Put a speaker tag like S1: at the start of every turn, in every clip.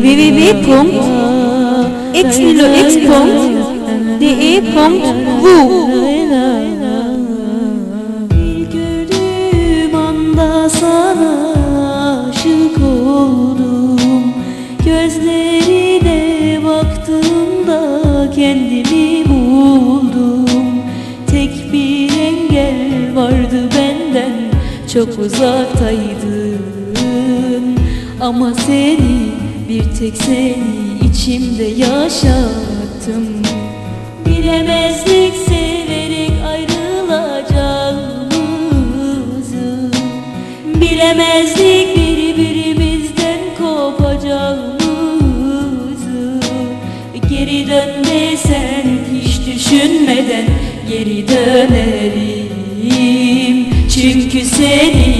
S1: Wu
S2: Bir gördüğüm anda sana aşık oldum. Gözlerine baktığımda kendimi buldum. Tek bir engel vardı benden çok uzaktaydın Ama seni bir tek seni içimde yaşattım. Bilemezdik severek ayrılacağımızı Bilemezdik birbirimizden kopacağımızı. Geri dön desen hiç düşünmeden geri dönerim. Çünkü seni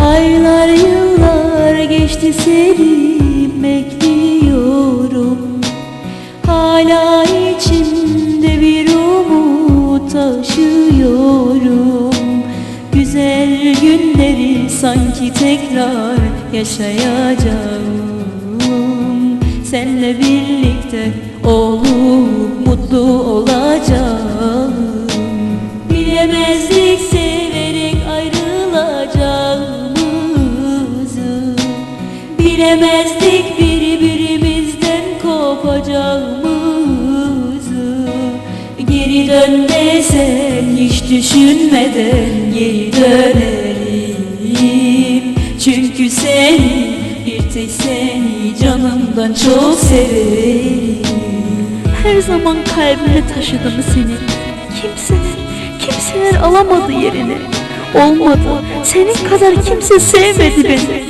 S2: Aylar yıllar geçti seni bekliyorum. Hala içimde bir umut taşıyorum. Güzel günleri sanki tekrar yaşayacağım. Senle birlikte olup mutlu olacağım. Bilemezdik severek Bilemezdik birbirimizden kopacağımızı Geri dön hiç düşünmeden geri dönerim Çünkü seni bir tek seni canımdan çok severim.
S1: Her zaman kalbimde taşıdım seni. Kimseler, kimseler alamadı yerini. Olmadı, senin kadar kimse sevmedi beni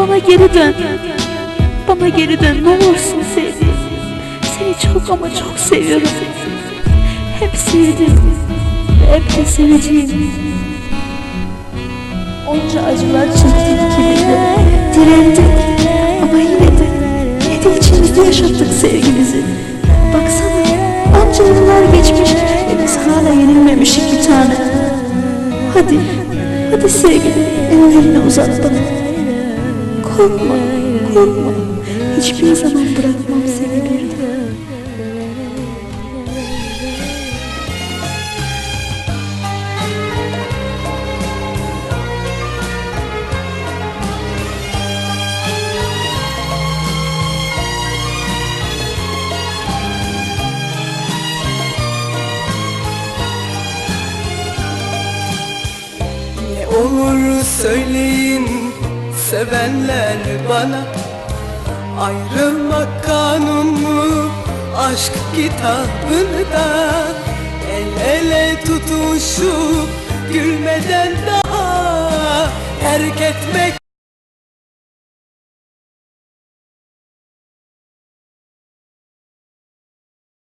S1: Bana geri dön. Bana geri dön. Ne olursun sevdiğim Seni çok ama çok seviyorum. Hep sevdim. Hep de seveceğim. Onca acılar çektik ikimiz Direndik ama yine de Yine de içimizde yaşattık sevgimizi. Baksana onca yıllar geçmiş. Ve biz hala yenilmemiş iki tane. Hadi, hadi sevgilim ellerini uzat bana Korkma, korkma Hiçbir zaman bırakmam seni bir daha.
S3: Olur söyleyin sevenler bana Ayrılmak kanun mu aşk kitabında El ele tutuşup gülmeden daha Terk etmek